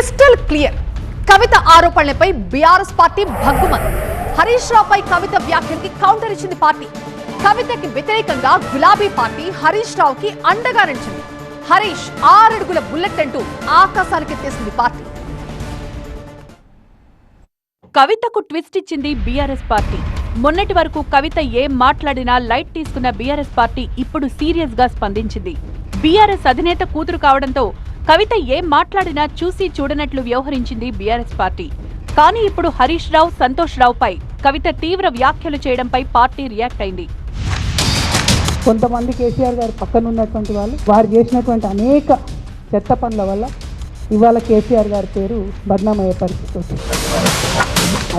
Crystal clear. కవిత ఆరోపణలపై BRS party భగ్గుమంది హరీష్ రావుపై కవిత వ్యాఖ్యలకి కౌంటర్ ఇచ్చింది పార్టీ. కవితకి వ్యతిరేకంగా గులాబీ పార్టీ హరీష్ రావుకి అండగా నిలిచింది. హరీష్ ఆరడుగుల బుల్లెట్ అంటూ ఆకాశానికి ఎత్తేసింది పార్టీ. కవితకు ట్విస్ట్ ఇచ్చింది బీఆర్ఎస్ పార్టీ. మొన్నటి వరకు కవిత ఏం మాట్లాడినా లైట్ తీసుకున్న బీఆర్ఎస్ పార్టీ ఇప్పుడు సీరియస్గా స్పందించింది. బీఆర్ఎస్ అధినేత కూతురు కావడంతో కవిత ఏం మాట్లాడినా చూసి చూడనట్లు వ్యవహరించింది బీఆర్ఎస్ పార్టీ. కానీ ఇప్పుడు హరీష్ రావు సంతోష్ రావుపై కవిత తీవ్ర వ్యాఖ్యలు చేయడంపై పార్టీ రియాక్ట్ అయింది. కొంతమంది కేసీఆర్ గారి పక్కన ఉన్నటువంటి వాళ్ళు వారు చేసినటువంటి అనేక చెత్త పనుల వల్ల ఇవాళ కేసీఆర్ గారి పేరు బద్నామయ్యే పరిస్థితి వచ్చింది.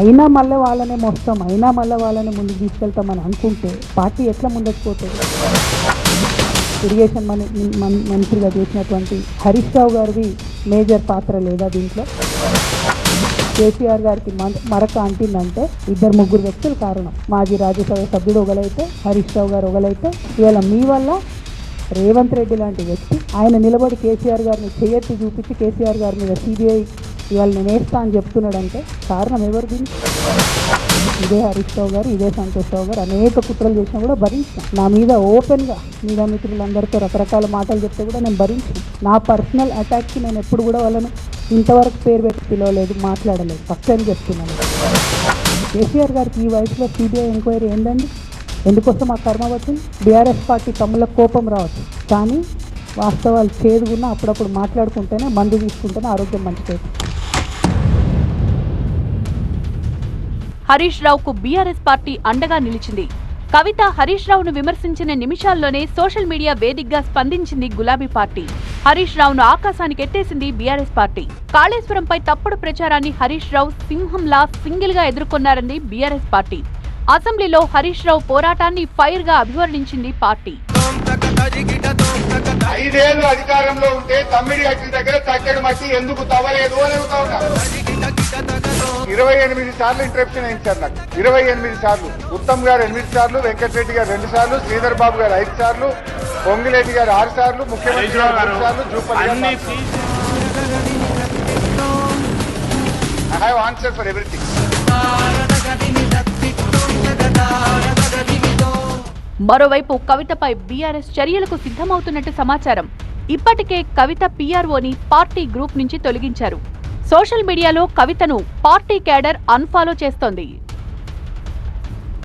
అయినా మళ్ళీ వాళ్ళనే మోస్తాం అయినా మళ్ళీ వాళ్ళని ముందుకు తీసుకెళ్తామని అనుకుంటే పార్టీ ఎట్లా ముందుకు పోతుంది? ఇరిగేషన్ మని మంత్రిగా చేసినటువంటి హరీష్ రావు గారిది మేజర్ పాత్ర లేదా దీంట్లో? కేసీఆర్ గారికి మరక అంటిందంటే ఇద్దరు ముగ్గురు వ్యక్తులు కారణం. మాజీ రాజ్యసభ సభ్యుడు ఒకలైతే హరీష్ రావు గారు ఒకలైతే. ఇవాళ మీ వల్ల రేవంత్ రెడ్డి లాంటి వ్యక్తి ఆయన నిలబడి కేసీఆర్ గారిని చేయెత్తి చూపించి కేసీఆర్ గారి మీద సిబిఐ ఇవాళ నేను వేస్తా అని చెప్తున్నాడంటే కారణం ఎవరు దీనికి ఇదే హరీష్ రావు గారు ఇదే సంతోష్ రావు గారు అనేక కుట్రలు చేసినా కూడా భరించాను. నా మీద ఓపెన్గా మీడియా మిత్రులందరితో రకరకాల మాటలు చెప్తే కూడా నేను భరించాను. నా పర్సనల్ అటాక్కి నేను ఎప్పుడు కూడా వాళ్ళను ఇంతవరకు పేరు పెట్టి పిలవలేదు మాట్లాడలేదు. ఫస్ట్ టైం చెప్తున్నాను కేసీఆర్ గారికి ఈ వయసులో సిబిఐ ఎంక్వైరీ ఏంటండి ఎందుకోసం ఆ కర్మ వచ్చింది బీఆర్ఎస్ పార్టీ తమ్ముల కోపం రావచ్చు. కానీ వాస్తవాలు చేదుగున్నా అప్పుడప్పుడు మాట్లాడుకుంటేనే మందు తీసుకుంటేనే ఆరోగ్యం మంచిది హరీష్ రావుకు బీఆర్ఎస్ పార్టీ అండగా నిలిచింది. కవిత హరీష్ రావును విమర్శించిన నిమిషాల్లోనే సోషల్ మీడియా వేదికగా స్పందించింది గులాబీ పార్టీ. హరీష్ రావును ఆకాశానికి ఎట్టేసింది బీఆర్ఎస్ పార్టీ. కాళేశ్వరంపై తప్పుడు ప్రచారాన్ని హరీష్ రావు సింహంలా సింగిల్గా ఎదుర్కొన్నారంది బీఆర్ఎస్ పార్టీ. అసెంబ్లీలో హరీష్ రావు పోరాటాన్ని ఫైర్గా అభివర్ణించింది పార్టీ. అధికారంలో ఉంటే తమ్మిడి దగ్గర తట్టెడు మట్టి ఎందుకు తవ్వలేదు అని అడుగుతా ఇరవై ఎనిమిది సార్లు ఇంటరప్షన్ అయింది నాకు ఇరవై ఎనిమిది సార్లు ఉత్తమ్ గారు ఎనిమిది సార్లు వెంకటరెడ్డి గారు రెండు సార్లు శ్రీధర్ బాబు గారు ఐదు సార్లు పొంగిరెడ్డి గారు ఆరు సార్లు ముఖ్యమంత్రి గారు రెండు సార్లు Jupally. I have answer for everything. మరోవైపు కవితపై బీఆర్ఎస్ చర్యలకు సిద్ధమవుతున్నట్టు సమాచారం ఇప్పటికే కవిత పీఆర్ఓని పార్టీ గ్రూప్ నుంచి తొలగించారు సోషల్ మీడియాలో కవితను పార్టీ క్యాడర్ అన్ఫాలో చేస్తోంది.